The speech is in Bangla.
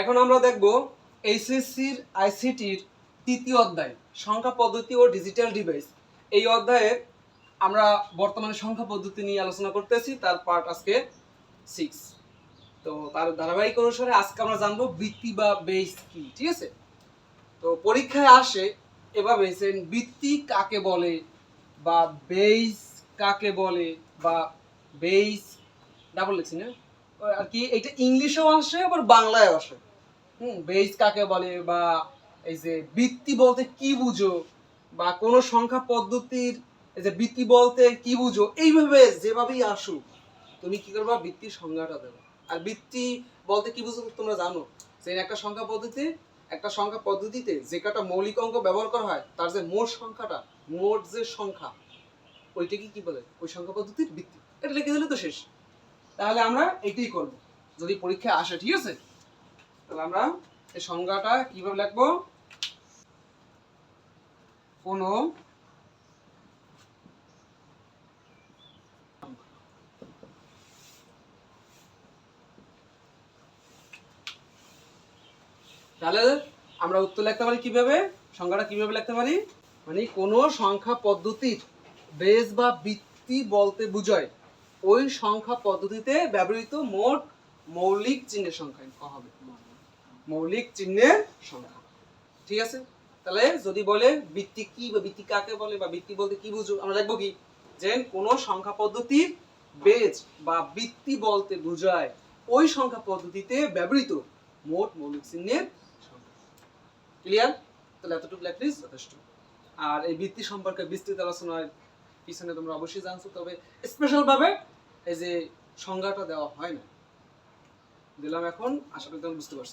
এখন আমরা দেখব এইচএসসির আইসিটির তৃতীয় অধ্যায়, সংখ্যা পদ্ধতি ও ডিজিটাল ডিভাইস এই অধ্যায়ে আমরা বর্তমানে সংখ্যা পদ্ধতি নিয়ে আলোচনা করতেছি, তার পার্ট আজকে সিক্স তো তার ধারাবাহিক অনুসারে আজকে আমরা জানব বৃত্তি বা বেস কি, ঠিক আছে? তো পরীক্ষায় আসে এভাবে বৃত্তি কাকে বলে বা বেস কাকে বলে বা বেস ডাবল লিখছি না? আর কি এটা ইংলিশেও আসে, আবার বাংলায়ও আসে। হুম বেস কাকে বলে বা এই যে বৃত্তি বলতে কি বুঝো বা কোনো সংখ্যা পদ্ধতির এই যে বৃত্তি বলতে কি বুঝো, এইভাবে যেভাবেই আসুক, তুমি কি করবা? বৃত্তির সংজ্ঞাটা দেবে। আর বৃত্তি বলতে কি বুঝো তোমরা জানো? যে একটা সংখ্যা পদ্ধতি, একটা সংখ্যা পদ্ধতিতে যে কটা মৌলিক অঙ্ক ব্যবহার করা হয়, তার যে মোট সংখ্যাটা, মোট যে সংখ্যা, ওইটাকে কি বলে? ওই সংখ্যা পদ্ধতির বৃত্তি। এটা লিখে দিলে তো শেষ। তাহলে আমরা এটাই করব। যদি পরীক্ষায় আসে, ঠিক আছে? তাহলে আমরা এই সংজ্ঞাটা কীভাবে লিখব? কোনো তাহলে আমরা উত্তর লিখতে পারি কীভাবে? সংখ্যাটা কীভাবে লিখতে পারি? মানে কোনো সংখ্যা পদ্ধতির বেস বা বৃত্তি বলতে বোঝায়। ওই সংখ্যা পদ্ধতিতে ব্যবহৃত মোট মৌলিক চিহ্নের সংখ্যা হবে? মৌলিক চিহ্নের সংখ্যা। ঠিক আছে? তাহলে যদি বলে বৃত্তি কি বা বৃত্তি কাকে বলে বা বৃত্তি বলতে কি বুঝো আমরা দেখব কি? যে কোনো সংখ্যা পদ্ধতির বেজ বা বৃত্তি বলতে বোঝায়, ওই সংখ্যা পদ্ধতিতে ব্যবহৃত মোট মৌলিক চিহ্নের সংখ্যা। ক্লিয়ার তাহলে এতটুকু লেখলিস যথেষ্ট। আর এই বৃত্তি সম্পর্কে বিস্তৃত আলোচনার পিছনে তোমরা অবশ্যই জানছো, তবে স্পেশাল ভাবে এই যে সংজ্ঞাটা দেওয়া হয় না। দিলাম এখন আশা করি তোমরা বুঝতে পারছ।